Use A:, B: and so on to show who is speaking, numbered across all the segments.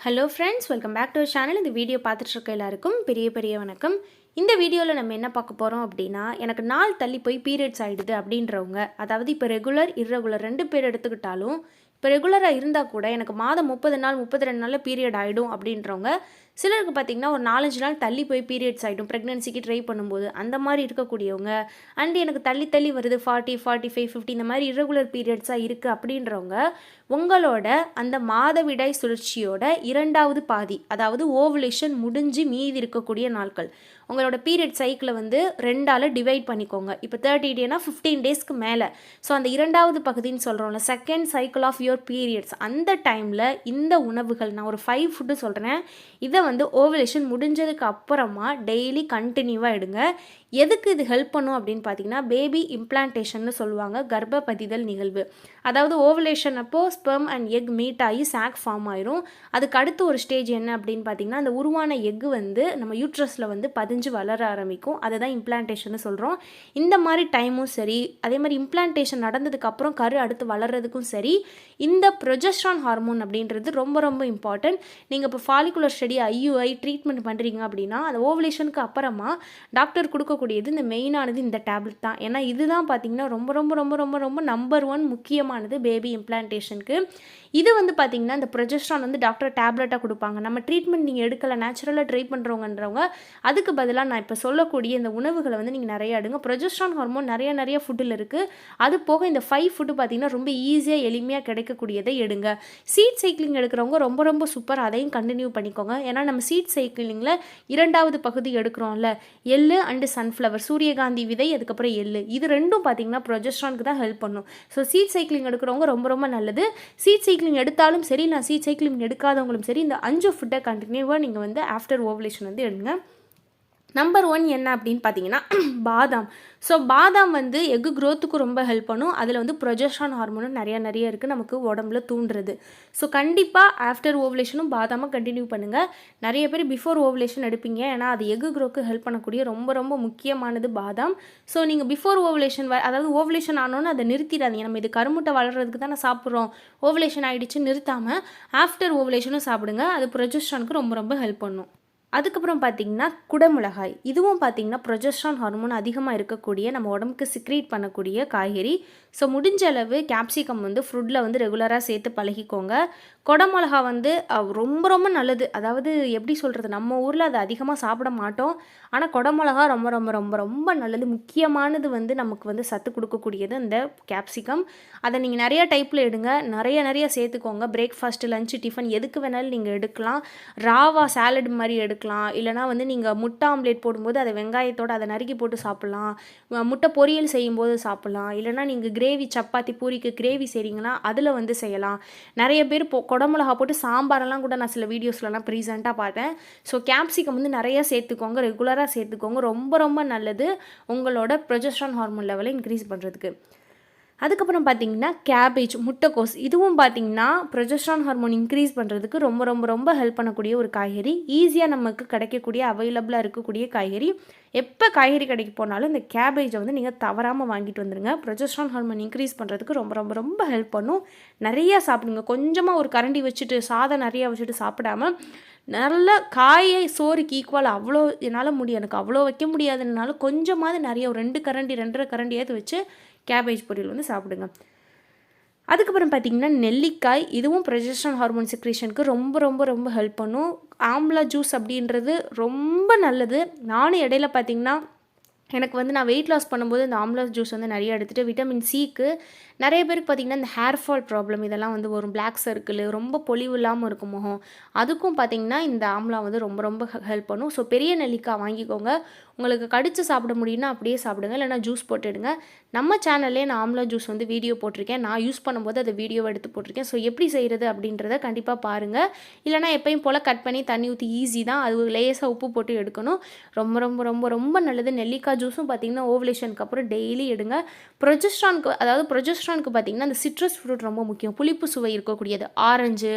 A: Hello friends welcome back to channel இந்த video பார்த்துட்ருக்க எல்லாருக்கும் பெரிய பெரிய வணக்கம். இந்த வீடியோவில் நம்ம என்ன பார்க்க போகிறோம் அப்படின்னா எனக்கு நாள் தள்ளி போய் பீரியட்ஸ் ஆகிடுது அப்படின்றவங்க அதாவது இப்போ ரெகுலர் இர்ரெகுலர் ரெண்டு பேர் எடுத்துக்கிட்டாலும் இப்போ ரெகுலராக இருந்தால் கூட எனக்கு மாதம் முப்பது நாள் முப்பது ரெண்டு நாளில் பீரியட் ஆகிடும் அப்படின்றவங்க சிலருக்கு பார்த்திங்கன்னா ஒரு நாலஞ்சு நாள் தள்ளி போய் பீரியட்ஸ் ஆகிடும் ப்ரெக்னென்சிக்கு ட்ரை பண்ணும்போது அந்த மாதிரி இருக்கக்கூடியவங்க அண்ட் எனக்கு தள்ளி தள்ளி வருது ஃபார்ட்டி ஃபார்ட்டி ஃபைவ் ஃபிஃப்டி இந்த மாதிரி இரகுலர் பீரியட்ஸாக இருக்குது அப்படின்றவங்க உங்களோட அந்த மாதவிடாய் சுழற்சியோட இரண்டாவது பாதி அதாவது ஓவலேஷன் முடிஞ்சு மீதி இருக்கக்கூடிய நாட்கள் உங்களோட பீரியட் சைக்கிளை வந்து ரெண்டால் டிவைட் பண்ணிக்கோங்க. இப்போ தேர்ட்டி டேனா ஃபிஃப்டீன் டேஸ்க்கு மேலே. ஸோ அந்த இரண்டாவது பகுதின்னு சொல்கிறோம்ல second cycle of your periods அந்த டைமில் இந்த உணவுகள் நான் ஒரு ஃபைவ் ஃபுட்டு சொல்கிறேன் இதை வந்து ஓவலேஷன் முடிஞ்சதுக்கு அப்புறமா டெய்லி கண்டினியூவாக எடுங்க. எதுக்கு இது ஹெல்ப் பண்ணும் அப்படின்னு பார்த்தீங்கன்னா பேபி இம்ப்ளான்டேஷன்னு சொல்லுவாங்க கர்ப்பப்பதிதல் நிகழ்வு. அதாவது ஓவலேஷன் அப்போ ஸ்பெர்ம் அண்ட் எக் மீட் ஆகி சாக் ஃபார்ம் ஆயிரும். அதுக்கு அடுத்து ஒரு ஸ்டேஜ் என்ன அப்படின்னு பார்த்தீங்கன்னா அந்த உருவான எக்கு வந்து நம்ம யூட்ரஸில் வந்து பதிஞ்சு வளர ஆரம்பிக்கும். அதை தான் இம்ப்ளான்டேஷன் சொல்கிறோம் இந்த மாதிரி டைமும் சரி அதே மாதிரி இம்ப்ளான்டேஷன் நடந்ததுக்கு அப்புறம் கரு அடுத்து வளர்றதுக்கும் சரி இந்த ப்ரொஜஸ்ட்ரான் ஹார்மோன் அப்படின்றது ரொம்ப ரொம்ப இம்பார்ட்டன்ட் நீங்கள் இப்போ ஃபாலிகுலர் ஸ்டடி ஐயூஐ ட்ரீட்மெண்ட் பண்ணுறீங்க அப்படின்னா அந்த ஓவலேஷனுக்கு அப்புறமா டாக்டர் கொடுக்க கொடுக்கக்கூடியது இந்த மெயினானது இந்த டேப்லெட் தான். ஏன்னா இதுதான் பார்த்தீங்கன்னா ரொம்ப ரொம்ப ரொம்ப ரொம்ப ரொம்ப நம்பர் ஒன் முக்கியமானது பேபி இம்ப்ளான்டேஷனுக்கு இது வந்து பார்த்தீங்கன்னா இந்த ப்ரொஜெஸ்ட்ரான் வந்து டாக்டர் டேப்லெட்டாக கொடுப்பாங்க. நம்ம ட்ரீட்மெண்ட் நீங்கள் எடுக்கலை நேச்சுரலாக ட்ரை பண்ணுறவங்கன்றவங்க அதுக்கு பதிலாக நான் இப்போ சொல்லக்கூடிய இந்த உணவுகளை வந்து நீங்கள் நிறைய எடுங்க. ப்ரொஜெஸ்ட்ரான் ஹார்மோன் நிறைய நிறைய ஃபுட்டில் இருக்குது அது போக இந்த ஃபைவ் ஃபுட்டு பார்த்தீங்கன்னா ரொம்ப ஈஸியாக எளிமையாக கிடைக்கக்கூடியதை எடுங்க. சீட் சைக்கிளிங் எடுக்கிறவங்க ரொம்ப ரொம்ப சூப்பர் அதையும் கண்டினியூ பண்ணிக்கோங்க. ஏன்னா நம்ம சீட் சைக்கிளிங்கில் இரண்டாவது பகுதி எடுக்கிறோம்ல. எள்ளு அண்டு சன்ஃப்ளவர் சூரியகாந்தி விதை அதுக்கப்புறம் எள்ளு. இது ரெண்டும் பார்த்தீங்கன்னா ப்ரொஜெஸ்ட்ரானுக்கு தான் ஹெல்ப் பண்ணும். ஸோ சீட் சைக்கிளிங் எடுக்கிறவங்க ரொம்ப ரொம்ப நல்லது. சீட் சைக்கிளிங் எடுத்தாலும் சரி நான் சீட் சைக்கிளிங் எடுக்காதவங்களும் சரி இந்த அஞ்சு ஃபுட்டை கண்டினியூவாக நீங்கள் வந்து ஆஃப்டர் ஓவலேஷன் வந்து எடுங்க. நம்பர் ஒன் என்ன அப்படின்னு பார்த்தீங்கன்னா பாதாம். ஸோ பாதாம் வந்து எக்கு க்ரோத்துக்கு ரொம்ப ஹெல்ப் பண்ணும். அதில் வந்து ப்ரொஜெஸ்ட்ரான் ஹார்மோனும் நிறைய நிறைய இருக்குது நமக்கு உடம்புல தூண்டுறது. ஸோ கண்டிப்பாக ஆஃப்டர் ஓவலேஷனும் பாதாமை கண்டினியூ பண்ணுங்கள் நிறைய பேர் பிஃபோர் ஓவலேஷன் எடுப்பீங்க. ஏன்னா அது எக்கு க்ரோக்கு ஹெல்ப் பண்ணக்கூடிய ரொம்ப ரொம்ப முக்கியமானது பாதாம். ஸோ நீங்கள் பிஃபோர் ஓவலேஷன் அதாவது ஓவலேஷன் ஆனோன்னு அதை நிறுத்திடாதீங்க. நம்ம இது கருமுட்டை வளர்கிறதுக்கு தானே சாப்பிட்றோம். ஓவலேஷன் ஆகிடுச்சு நிறுத்தாமல் ஆஃப்டர் ஓவலேஷனும் சாப்பிடுங்க. அது ப்ரொஜெஸ்ட்ரானுக்கு ரொம்ப ரொம்ப ஹெல்ப் பண்ணும். அதுக்கப்புறம் பார்த்தீங்கன்னா குடமிளகாய். இதுவும் பார்த்தீங்கன்னா ப்ரொஜெஸ்ட்ரான் ஹார்மோன் அதிகமாக இருக்கக்கூடிய நம்ம உடம்புக்கு சிக்ரீட் பண்ணக்கூடிய காய்கறி. ஸோ முடிஞ்ச அளவு கேப்சிகம் வந்து ஃப்ரூட்டில் வந்து ரெகுலராக சேர்த்து பழகிக்கோங்க. குடமிளகா வந்து ரொம்ப ரொம்ப நல்லது. அதாவது எப்படி சொல்கிறது நம்ம ஊரில் அதை அதிகமாக சாப்பிட மாட்டோம். ஆனால் குடமிளகா ரொம்ப ரொம்ப ரொம்ப ரொம்ப நல்லது. முக்கியமானது வந்து நமக்கு வந்து சத்து கொடுக்கக்கூடியது இந்த கேப்சிகம் அதை நீங்கள் நிறைய டைப்பில் எடுங்க. நிறைய நிறைய சேர்த்துக்கோங்க. பிரேக்ஃபாஸ்ட்டு லஞ்சு டிஃபன் எதுக்கு வேணாலும் நீங்கள் எடுக்கலாம். ராவா சாலட் மாதிரி எடுக்கலாம். இல்லைனா வந்து நீங்கள் முட்டை ஆம்லேட் போடும்போது அதை வெங்காயத்தோடு அதை நறுக்கி போட்டு சாப்பிட்லாம். முட்டை பொரியல் செய்யும்போது சாப்பிட்லாம். இல்லைனா நீங்கள் கிரேவி சப்பாத்தி பூரிக்கு கிரேவி செய்கிறீங்கன்னா அதில் வந்து செய்யலாம். நிறைய பேர் இப்போ குடமிளகா போட்டு சாம்பாரெல்லாம் கூட நான் சில வீடியோஸ்லலாம் ப்ரீசெண்டாக பார்த்தேன் ஸோ கேப்சிகம் வந்து நிறைய சேர்த்துக்கோங்க ரெகுலராக சேர்த்துக்கோங்க. ரொம்ப ரொம்ப நல்லது உங்களோட ப்ரொஜெஸ்ட்ரான் ஹார்மோன் லெவலை இன்க்ரீஸ் பண்ணுறதுக்கு அதுக்கப்புறம் பார்த்தீங்கன்னா கேபேஜ் முட்டைக்கோஸ் இதுவும் பார்த்தீங்கன்னா ப்ரொஜெஸ்ட்ரான் ஹார்மோன் இன்க்ரீஸ் பண்ணுறதுக்கு ரொம்ப ரொம்ப ரொம்ப ஹெல்ப் பண்ணக்கூடிய ஒரு காய்கறி. ஈஸியாக நமக்கு கிடைக்கக்கூடிய அவைலபிளாக இருக்கக்கூடிய காய்கறி. எப்போ காய்கறி கடைக்கு போனாலும் இந்த கேபேஜை வந்து நீங்கள் தவறாமல் வாங்கிட்டு வந்துடுங்க ப்ரொஜெஸ்ட்ரான் ஹார்மோன் இன்க்ரீஸ் பண்ணுறதுக்கு ரொம்ப ரொம்ப ரொம்ப ஹெல்ப் பண்ணும். நிறையா சாப்பிடுங்க. கொஞ்சமாக ஒரு கரண்டி வச்சுட்டு சாதம் நிறையா வச்சுட்டு சாப்பிடாம நல்ல காயை சோறுக்கு ஈக்குவல் அவ்வளோ என்னால் முடியும் எனக்கு அவ்வளோ வைக்க முடியாதுனாலும் கொஞ்சமாவது நிறைய ஒரு ரெண்டு கரண்டி ரெண்டரை கரண்டியாவது வச்சு கேபேஜ் பொரியல் வந்து சாப்பிடுங்க. அதுக்கப்புறம் பார்த்தீங்கன்னா நெல்லிக்காய் இதுவும் ப்ரொஜெஸ்ட்ரான் ஹார்மோன் செக்ரேஷனுக்கு ரொம்ப ரொம்ப ரொம்ப ஹெல்ப் பண்ணும். ஆம்லா ஜூஸ் அப்படின்றது ரொம்ப நல்லது. நானும் இடையில பார்த்தீங்கன்னா எனக்கு வந்து நான் வெயிட் லாஸ் பண்ணும்போது இந்த ஆம்லா ஜூஸ் வந்து நிறைய எடுத்துகிட்டு விட்டமின் சிக்கு நிறைய பேருக்கு பார்த்திங்கன்னா இந்த ஹேர் ஃபால் ப்ராப்ளம் இதெல்லாம் வந்து வரும். பிளாக் சர்க்கிள் ரொம்ப பொலிவு இல்லாமல் இருக்கும் முகம். அதுக்கும் பார்த்திங்கன்னா இந்த ஆம்லா வந்து ரொம்ப ரொம்ப ஹெல்ப் பண்ணும். ஸோ பெரிய நெல்லிக்காய் வாங்கிக்கோங்க. உங்களுக்கு கடித்து சாப்பிட முடியும்னா அப்படியே சாப்பிடுங்க. இல்லைனா ஜூஸ் போட்டுடுங்க நம்ம சேனல்லே நான் ஆம்லா ஜூஸ் வந்து வீடியோ போட்டிருக்கேன். நான் யூஸ் பண்ணும்போது அதை வீடியோவை எடுத்து போட்டிருக்கேன். ஸோ எப்படி செய்கிறது அப்படின்றத கண்டிப்பாக பாருங்கள் இல்லைனா எப்பயும் போல் கட் பண்ணி தண்ணி ஊற்றி ஈஸி தான். அது லேசாக உப்பு போட்டு எடுக்கணும். ரொம்ப ரொம்ப ரொம்ப ரொம்ப நல்லது. நெல்லிக்காய் ஜூஸும் பார்த்தீங்கன்னா ஓவலேஷனுக்கு அப்புறம் டெய்லி எடுங்க. ப்ரொஜெஸ்ட்ரானுக்கு அதாவது ப்ரொஜெஸ்ட்ரானுக்கு பார்த்தீங்கன்னா அந்த சிட்ரஸ் ஃப்ரூட் ரொம்ப முக்கியம். புளிப்பு சுவை இருக்கக்கூடியது. ஆரஞ்சு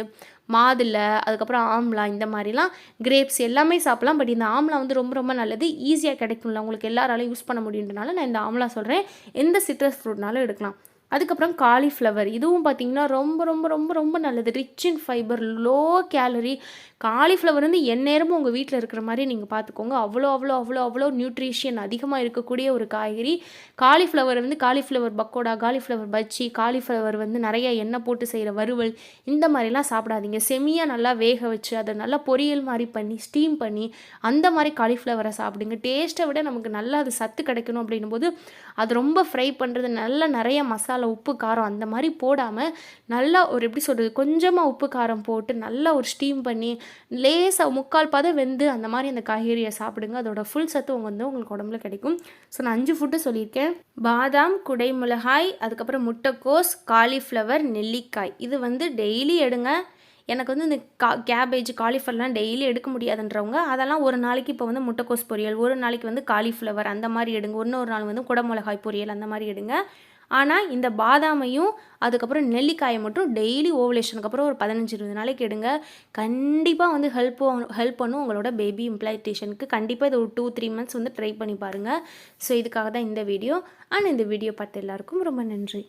A: மாதுளை அதுக்கப்புறம் ஆம்லா இந்த மாதிரிலாம் கிரேப்ஸ் எல்லாமே சாப்பிடலாம். பட் இந்த ஆம்லா வந்து ரொம்ப ரொம்ப நல்லது. ஈஸியாக கிடைக்கும்ல. உங்களுக்கு எல்லாராலையும் யூஸ் பண்ண முடியுன்றனால நான் இந்த ஆம்லா சொல்கிறேன் எந்த சிட்ரஸ் ஃப்ரூட்னாலும் எடுக்கலாம். அதுக்கப்புறம் காலிஃப்ளவர் இதுவும் பார்த்திங்கன்னா ரொம்ப ரொம்ப ரொம்ப ரொம்ப நல்லது. Rich in fibre low calorie cauliflower வந்து எந்நேரமும் உங்கள் வீட்டில் இருக்கிற மாதிரி நீங்கள் பார்த்துக்கோங்க அவ்வளோ அவ்வளோ அவ்வளோ அவ்வளோ நியூட்ரிஷியன் அதிகமாக இருக்கக்கூடிய ஒரு காய்கறி. காலிஃப்ளவர் வந்து cauliflower pakoda cauliflower bajji cauliflower வந்து நிறைய எண்ணெய் போட்டு செய்கிற வறுவல் இந்த மாதிரிலாம் சாப்பிடாதீங்க. செமியாக நல்லா வேக வச்சு அதை நல்லா பொரியல் மாதிரி பண்ணி ஸ்டீம் பண்ணி அந்த மாதிரி காலிஃப்ளவரை சாப்பிடுங்க. டேஸ்ட்டை விட நமக்கு நல்லா அது சத்து கிடைக்கணும் அப்படின்னும் போது அது ரொம்ப ஃப்ரை பண்ணுறது நல்லா நிறைய மசாலா உப்பு காரம் அந்த மாதிரி போடாமல் நல்லா ஒரு எப்படி சொல்கிறது கொஞ்சமாக உப்பு காரம் போட்டு நல்லா ஒரு ஸ்டீம் பண்ணி லேசாக முக்கால் பதம் வெந்து அந்த மாதிரி அந்த காய்கறியை சாப்பிடுங்க. அதோட ஃபுல் சத்து வந்து உங்களுக்கு உடம்புல கிடைக்கும். ஸோ நான் அஞ்சு ஃபுட்டு சொல்லியிருக்கேன். பாதாம் குடைமிளகாய் அதுக்கப்புறம் முட்டைக்கோஸ் காலிஃப்ளவர் நெல்லிக்காய். இது வந்து டெய்லி எடுங்க. எனக்கு வந்து இந்த கா கேபேஜ் காலிஃப்ளவர்லாம் டெய்லி எடுக்க முடியாதுன்றவங்க அதெல்லாம் ஒரு நாளைக்கு இப்போ வந்து முட்டைக்கோஸ் பொரியல் ஒரு நாளைக்கு வந்து காலிஃப்ளவர் அந்த மாதிரி எடுங்க. இன்னொரு நாள் வந்து குடமிளகாய் பொரியல் அந்த மாதிரி எடுங்க. ஆனால் இந்த பாதாமையும் அதுக்கப்புறம் நெல்லிக்காயை மட்டும் டெய்லி ஓவலேஷனுக்கு அப்புறம் ஒரு பதினஞ்சு இருபது நாளைக்கு எடுங்க. கண்டிப்பாக வந்து ஹெல்ப் ஹெல்ப் பண்ணும் உங்களோட பேபி இம்ப்ளான்டேஷனுக்கு கண்டிப்பாக இது ஒரு டூ த்ரீ மந்த்ஸ் வந்து ட்ரை பண்ணி பாருங்கள் ஸோ இதுக்காக தான் இந்த வீடியோ அண்ட் இந்த வீடியோ பார்த்த எல்லாருக்கும் ரொம்ப நன்றி.